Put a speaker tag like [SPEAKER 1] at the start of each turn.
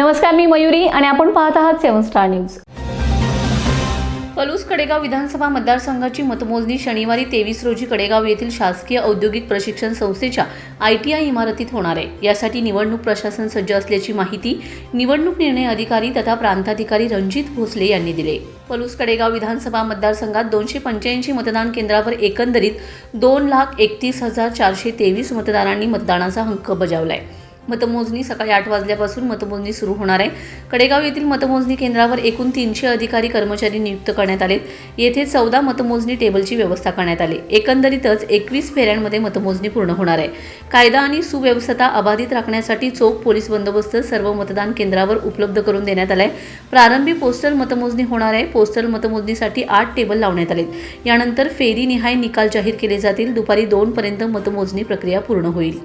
[SPEAKER 1] नमस्कार मी मयुरी आणि आपण पाहत आहात seven star news. Palus Kadegaon विधानसभा मतदारसंघाची मतमोजणी शनिवारी तेवीस रोजी कडेगाव येथील शासकीय औद्योगिक प्रशिक्षण संस्थेच्या आय टी आय इमारतीत होणार आहे. यासाठी निवडणूक प्रशासन सज्ज असल्याची माहिती निवडणूक निर्णय अधिकारी तथा प्रांताधिकारी रणजित भोसले यांनी दिले. पलूस कडेगाव विधानसभा मतदारसंघात दोनशे पंच्याऐंशी मतदान केंद्रावर एकंदरीत दोन लाख एकतीस हजार चारशे तेवीस मतदारांनी मतदानाचा हक्क बजावला आहे मतमोजणी सकाळी आठ वाजल्यापासून मतमोजणी सुरू होणार आहे. कडेगाव येथील मतमोजणी केंद्रावर एकूण तीनशे अधिकारी कर्मचारी नियुक्त करण्यात आले येथे चौदा मतमोजणी टेबलची व्यवस्था करण्यात आली. एकंदरीतच एकवीस फेऱ्यांमध्ये मतमोजणी पूर्ण होणार आहे. कायदा आणि सुव्यवस्था अबाधित राखण्यासाठी चोख पोलीस बंदोबस्त सर्व मतदान केंद्रावर उपलब्ध करून देण्यात आलाय. प्रारंभी पोस्टल मतमोजणी होणार आहे. पोस्टल मतमोजणीसाठी आठ टेबल लावण्यात आले यानंतर फेरीनिहाय निकाल जाहीर केले जातील. दुपारी दोनपर्यंत मतमोजणी प्रक्रिया पूर्ण होईल.